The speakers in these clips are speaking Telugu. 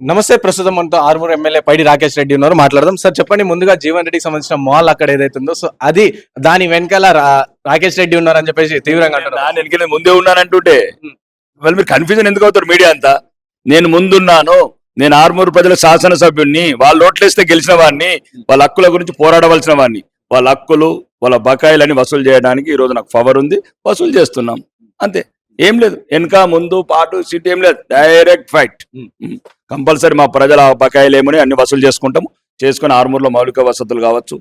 నమస్తే ప్రస్తుతం మనతో ఆర్మూర్ ఎమ్మెల్యే పైడి రాకేష్ రెడ్డి ఉన్నారు. మాట్లాడదాం. సార్ చెప్పండి ముందుగా జీవన్ రెడ్డికి సంబంధించిన మాల్ అక్కడ ఏదైతే ఉందో సో అది దాని వెనకాల రాకేష్ రెడ్డి ఉన్నారని చెప్పేసి తీవ్రంగా అంటున్నారు. ముందే ఉన్నానంటుంటే వాళ్ళు మీరు కన్ఫ్యూజన్ ఎందుకు అవుతారు మీడియా అంతా? నేను ముందున్నాను నేను ఆర్మూరు ప్రజల శాసనసభ్యుడిని వాళ్ళు ఓట్లేస్తే గెలిచిన వాడిని వాళ్ళ హక్కుల గురించి పోరాడవలసిన వాడిని వాళ్ళ హక్కులు వాళ్ళ బకాయిలని వసూలు చేయడానికి ఈ రోజు నాకు పవర్ ఉంది వసూలు చేస్తున్నాం. అంతే. ఏం లేదు. వెనక ముందు పాటు సీట్ ఏం లేదు. Direct fight. కంపల్సరీ మా ప్రజల బకాయిలు ఏమని అన్ని వసూలు చేసుకుంటాము. చేసుకుని ఆర్మూర్లో మౌలిక వసతులు కావచ్చు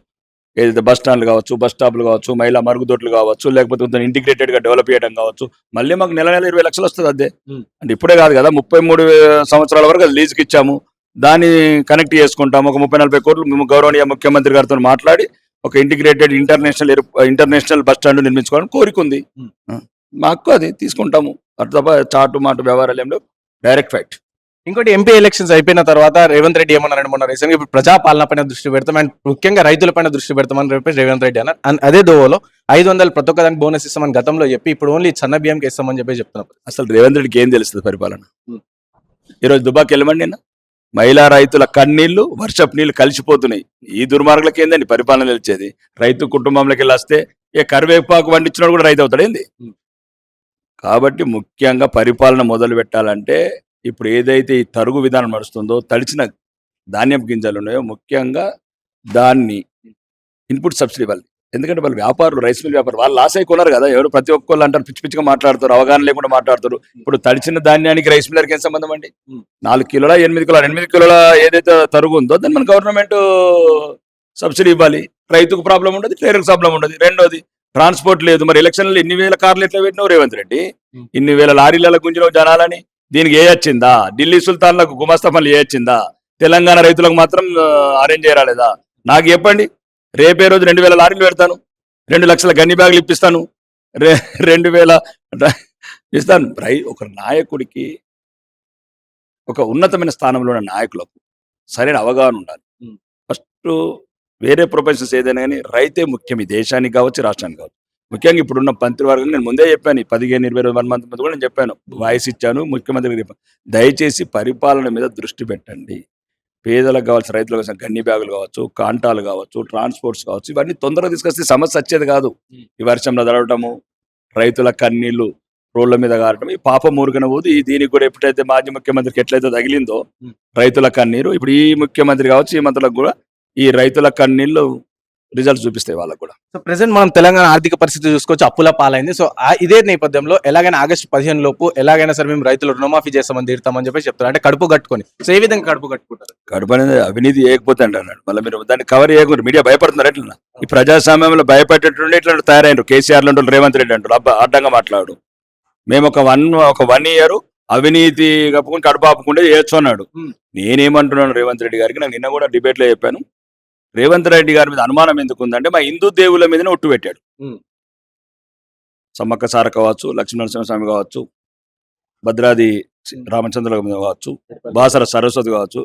ఏదైతే బస్ స్టాండ్లు కావచ్చు బస్ స్టాప్లు కావచ్చు మహిళా మరుగుదొడ్లు కావచ్చు లేకపోతే కొంచెం ఇంటిగ్రేటెడ్గా డెవలప్ చేయడం కావచ్చు మళ్ళీ మాకు నెల నెల ఇరవై లక్షలు వస్తుంది అదే. అంటే ఇప్పుడే కాదు కదా ముప్పై మూడు సంవత్సరాల వరకు అది లీజుకి ఇచ్చాము. దాన్ని కనెక్ట్ చేసుకుంటాము. ఒక ముప్పై నలభై కోట్లు మేము గౌరవనీయ ముఖ్యమంత్రి గారితో మాట్లాడి ఒక integrated international international bus stand నిర్మించుకోవాలని కోరిక ఉంది. ఆ. మాకు అది తీసుకుంటాము. అటు తప్ప చాటు మాట వ్యవహారాలు ఏం లేవు. డైరెక్ట్ ఫ్యాక్ట్ ఇంకోటి ఎంపీ ఎలక్షన్స్ అయిపోయిన తర్వాత రేవంత్ రెడ్డి ఏమన్నారంటే మొన్న రీసెంట్ ఇప్పుడు ప్రజాపాలన పైన దృష్టి పెడతాం అండ్ ముఖ్యంగా రైతుల పైన దృష్టి పెడతామని చెప్పి రేవంత్ రెడ్డి అన్నారు. అండ్ అదే దోవలో ఐదు వందలు ప్రతి ఒక్క దానికి బోనస్ ఇస్తామని గతంలో చెప్పి ఇప్పుడు ఓన్లీ సన్న బియ్యంకి ఇస్తామని చెప్పి చెప్తున్నారు. అసలు రేవంత్ రెడ్డికి ఏం తెలుస్తుంది పరిపాలన. ఈరోజు దుబాకి వెళ్ళమండి నిన్న? మహిళా రైతుల కన్నీళ్ళు వర్షపు నీళ్ళు కలిసిపోతున్నాయి. ఈ దుర్మార్గులకి ఏందండి పరిపాలన నిలిచేది? రైతు కుటుంబంలోకి వెళ్ళి వస్తే ఏ కరివేపాకు పండించినోడు కూడా రైతు అవుతాడు ఏంది. కాబట్టి ముఖ్యంగా పరిపాలన మొదలు పెట్టాలంటే ఇప్పుడు ఏదైతే ఈ తరుగు విధానం నడుస్తుందో తడిచిన ధాన్యం గింజలు ఉన్నాయో ముఖ్యంగా దాన్ని ఇన్పుట్ సబ్సిడీ ఇవ్వాలి ఎందుకంటే వాళ్ళు వ్యాపారులు రైస్ మిల్ వ్యాపారం వాళ్ళు లాస్ అయిపోయినారు కదా. ఎవరు ప్రతి ఒక్కళ్ళు అంటారు పిచ్చి పిచ్చిగా మాట్లాడతారు అవగాహన లేకుండా మాట్లాడతారు. ఇప్పుడు తడిచిన ధాన్యానికి రైస్ మిల్లర్కి ఏం సంబంధం అండి. నాలుగు కిలోల ఎనిమిది కిలోల ఎనిమిది కిలోల ఏదైతే తరుగు ఉందో దాన్ని మన గవర్నమెంట్ సబ్సిడీ ఇవ్వాలి. రైతుకు ప్రాబ్లం ఉండదు ట్రైనర్కి ప్రాబ్లం ఉండదు. రెండోది ట్రాన్స్పోర్ట్ లేదు. మరి ఎలక్షన్లు ఎన్ని వేల కార్లు ఎట్లా పెట్టినావు రేవంత్ రెడ్డి. ఇన్ని వేల లారీల గుంజిన జనాలని దీనికి ఏ వచ్చిందా? ఢిల్లీ సుల్తాన్లకు గుమస్తా పనులు ఏ వచ్చిందా? తెలంగాణ రైతులకు మాత్రం అరేంజ్ చేయరాలేదా? నాకు చెప్పండి. రేపే రోజు రెండు వేల లారీలు పెడతాను. రెండు లక్షల గన్ని బ్యాగులు ఇప్పిస్తాను. రె రెండు వేల ఇస్తాను. రై ఒక నాయకుడికి ఒక ఉన్నతమైన స్థానంలో ఉన్న నాయకులకు సరైన అవగాహన ఉండాలి. ఫస్ట్ వేరే ప్రొఫెషన్స్ ఏదైనా కానీ రైతే ముఖ్యం. ఈ దేశానికి కావచ్చు రాష్ట్రానికి కావచ్చు. ముఖ్యంగా ఇప్పుడున్న మంత్రివర్గం నేను ముందే చెప్పాను పదిహేను ఇరవై వన్ మంత్ ముందు కూడా నేను చెప్పాను వాయిస్ ఇచ్చాను ముఖ్యమంత్రికి చెప్పాను దయచేసి పరిపాలన మీద దృష్టి పెట్టండి పేదలకు కావాల్సిన రైతులకు కావాల్సిన గన్ని బ్యాగులు కావచ్చు కాంటాలు కావచ్చు ట్రాన్స్పోర్ట్స్ కావచ్చు ఇవన్నీ తొందరగా తీసుకొస్తే సమస్య వచ్చేది కాదు. ఈ వర్షంలో తడవటము రైతుల కన్నీళ్ళు రోడ్ల మీద కారటం ఈ పాప మూరుగన పోదు ఈ దీనికి కూడా ఎప్పుడైతే మాజీ ముఖ్యమంత్రికి ఎట్లయితే తగిలిందో. రైతుల కన్నీరు ఇప్పుడు ఈ ముఖ్యమంత్రి కావచ్చు ఈ మంత్రులకు కూడా ఈ రైతుల కన్నీళ్ళు రిజల్ట్స్ చూపిస్తాయి వాళ్ళకు కూడా. సో ప్రెసెంట్ మనం తెలంగాణ ఆర్థిక పరిస్థితి చూసుకోవచ్చు అప్పుల పాలైంది. సో ఇదే నేపథ్యంలో ఎలాగైనా ఆగస్టు పదిహేను లోపు ఎలాగైనా సరే మేము రైతులు రుణమాఫీ చేస్తామని తీరుతామని చెప్పి చెప్తారు అంటే కడుపు కట్టుకొని. సో ఏ విధంగా కడుపు కట్టుకుంటారు? కడుపు అనేది అవినీతి చేయకపోతే అన్నాడు మళ్ళీ మీరు దాన్ని కవర్ చేయకూడదు. మీడియా భయపడుతున్నారు ఎట్లా ఈ ప్రజాస్వామ్యంలో భయపెట్టేటువంటి ఇట్లా తయారైనరు? కేసీఆర్ వాళ్ళు, రేవంత్ రెడ్డి అంటారు. అబ్బా అడ్డంగా మాట్లాడు. మేము ఒక వన్ ఒక వన్ ఇయర్ అవినీతి కప్పుకుని కడుపు ఆపుకుంటే చేయొచ్చు అన్నాడు. నేనేమంటున్నాను రేవంత్ రెడ్డి గారికి? నాకు నిన్న కూడా డిబేట్లో చెప్పాను. రేవంత్ రెడ్డి గారి మీద అనుమానం ఎందుకు ఉందంటే మా హిందూ దేవుళ్ళ మీదనే ఒట్టు పెట్టాడు. సమ్మక్క సార కావచ్చు లక్ష్మీనరసింహస్వామి కావచ్చు భద్రాది రామచంద్ర కావచ్చు బాసర సరస్వతి కావచ్చు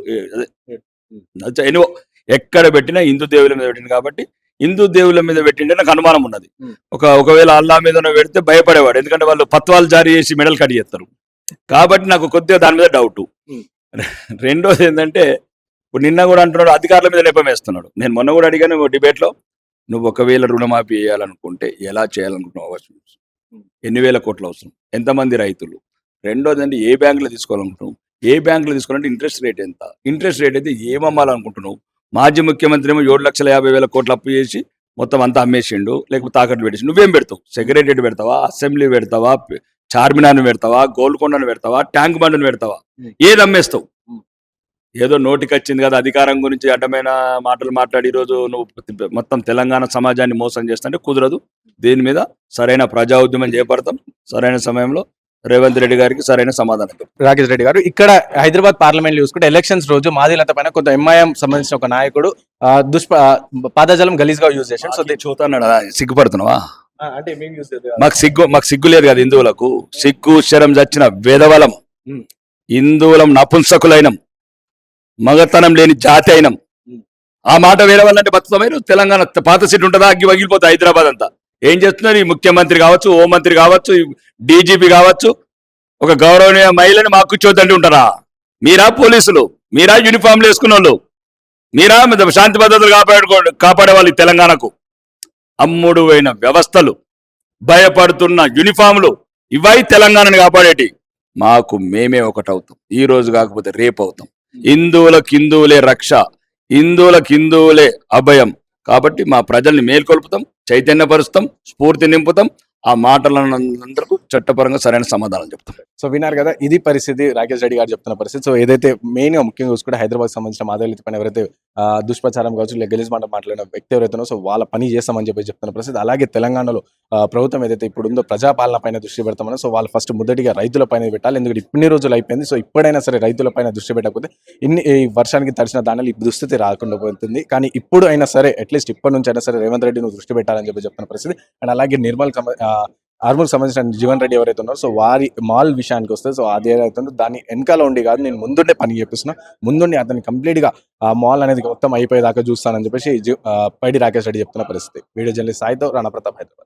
ఎనివో ఎక్కడ పెట్టినా హిందూ దేవుల మీద పెట్టింది కాబట్టి హిందూ దేవుల మీద పెట్టింటే నాకు అనుమానం ఉన్నది. ఒక ఒకవేళ అల్లా మీద పెడితే భయపడేవాడు ఎందుకంటే వాళ్ళు పత్వాలు జారీ చేసి మెడల్ కట్ చేస్తారు. కాబట్టి నాకు కొద్దిగా దాని మీద డౌట్. రెండోది ఏంటంటే ఇప్పుడు నిన్న కూడా అంటున్నాడు అధికారుల మీద నెపం వేస్తున్నాడు. నేను మొన్న కూడా అడిగాను డిబేట్లో నువ్వు ఒకవేళ రుణమాఫీ చేయాలనుకుంటే ఎలా చేయాలనుకుంటున్నావు అవసరం ఎన్ని వేల కోట్లు అవసరం? ఎంతమంది రైతులు? రెండోది అంటే ఏ బ్యాంకులో తీసుకోవాలనుకుంటున్నావు? ఏ బ్యాంకులో తీసుకోవాలంటే ఇంట్రెస్ట్ రేట్ ఎంత? ఇంట్రెస్ట్ రేట్ అయితే ఏమమ్మాలనుకుంటున్నావు? మాజీ ముఖ్యమంత్రి ఏమో ఏడు లక్షల యాభై వేల కోట్లు అప్పు చేసి మొత్తం అంతా అమ్మేసిండు లేకపోతే తాకట్టు పెట్టేసి నువ్వేం పెడతావు? సెక్రటరియట్ పెడతావా? అసెంబ్లీ పెడతావా? చార్మినార్ని పెడతావా? గోల్కొండను పెడతావా? ట్యాంక్ బండ్ని పెడతావా. ఏది అమ్మేస్తావు. ఏదో నోటికి వచ్చింది కదా అధికారం గురించి అడ్డమైన మాటలు మాట్లాడి ఈరోజు నువ్వు మొత్తం తెలంగాణ సమాజాన్ని మోసం చేస్తుంటే కుదరదు. దీని మీద సరైన ప్రజా ఉద్యమం చేపడతాం. సరైన సమయంలో రేవంత్ రెడ్డి గారికి సరైన సమాధానం. రాకేష్ రెడ్డి గారు ఇక్కడ హైదరాబాద్ పార్లమెంట్ చూసుకుంటే ఎలక్షన్స్ రోజు మాదిలత పైన కొంత ఎంఐఎం సంబంధించిన ఒక నాయకుడు ఆ, దుష్ప పాదజలం గలీజ్గా యూజ్ చేశాడు. సో చూతాన్నాడు సిగ్గుపడుతున్నావా? అంటే మేము యూజ్ మాకు సిగ్గు మాకు సిగ్గు లేదు కదా హిందువులకు. సిగ్గు శరం చచ్చిన వేదవలం. హిందువులం నపుంసకులైనం. మగతనం లేని జాతి అయినం. ఆ మాట వేరే వాళ్ళంటే బతుకమైన తెలంగాణ పాత సీట్ ఉంటుందా? అగ్గి పగిలిపోతుంది హైదరాబాద్ అంతా. ఏం చేస్తున్నారు? ఈ ముఖ్యమంత్రి కావచ్చు హోంమంత్రి కావచ్చు డీజీపీ కావచ్చు ఒక గౌరవనీయ మహిళని మాకు కూర్చోద్దండి ఉంటారా? మీరా పోలీసులు? మీరా యూనిఫామ్లు వేసుకున్న వాళ్ళు మీరా శాంతి భద్రతలు కాపాడుకో కాపాడే వాళ్ళు ఈ తెలంగాణకు? అమ్ముడు అయిన వ్యవస్థలు భయపడుతున్న యూనిఫామ్లు ఇవై తెలంగాణను కాపాడేటి? మాకు మేమే ఒకటవుతాం. ఈ రోజు కాకపోతే రేపు అవుతాం హిందువులకు హిందువులే రక్ష హిందువులకు హిందువులే అభయం. కాబట్టి మా ప్రజల్ని మేల్కొల్పుతాం చైతన్యపరుస్తాం స్ఫూర్తి నింపుతాం ఆ మాటలందరికీ చట్టపరంగా సరైన సమాధానం చెప్తాం సో విన్నారు కదా ఇది పరిస్థితి. రాకేష్ రెడ్డి గారు చెప్తున్న పరిస్థితి. సో ఏదైతే మెయిన్గా ముఖ్యంగా చూసుకుంటే హైదరాబాద్ సంబంధించిన మాధవలిత పైన ఎవరైతే దుష్ప్రచారం కావచ్చు లేదా గెలిచి మాట మాట్లాడిన వ్యక్తి ఎవరైతే సో వాళ్ళ పని చేస్తామని చెప్పి చెప్తున్న పరిస్థితి. అలాగే తెలంగాణలో ప్రభుత్వం ఏదైతే ఇప్పుడు ఉందో ప్రజాపాలన పైన దృష్టి పెడతామని సో వాళ్ళు ఫస్ట్ మొదటిగా రైతుల పైన పెట్టాలి. ఎందుకంటే ఇన్ని రోజులు అయిపోయింది. సో ఇప్పుడైనా సరే రైతుల పైన దృష్టి పెట్టకపోతే ఇన్ని ఈ వర్షానికి తడిచిన దానిలో ఈ దుస్థితి రాకుండా పోతుంది. కానీ ఇప్పుడు అయినా సరే అట్లీస్ట్ ఇప్పటి నుంచి అయినా సరే రేవంత్ రెడ్డి నువ్వు దృష్టి పెట్టాలని చెప్పి చెప్తున్న పరిస్థితి. అండ్ అలాగే నిర్మల్ ఆర్మూర్ సంబంధించిన జీవన్ రెడ్డి ఎవరైతే ఉన్నారో సో వారి మాల్ విషయానికి వస్తే సో అది ఏదైతే దాన్ని వెనకాల ఉండి కాదు నేను ముందుండే పని చేపిస్తున్నా. ముందుండి అతన్ని కంప్లీట్గా ఆ మాల్ అనేది మొత్తం అయిపోయేదాకా చూస్తానని చెప్పేసి పైడి రాకేష్ రెడ్డి చెప్తున్న పరిస్థితి. వీడియో జర్నలిస్ట్ సాయితో రాణా ప్రతాప్ హైదరాబాద్.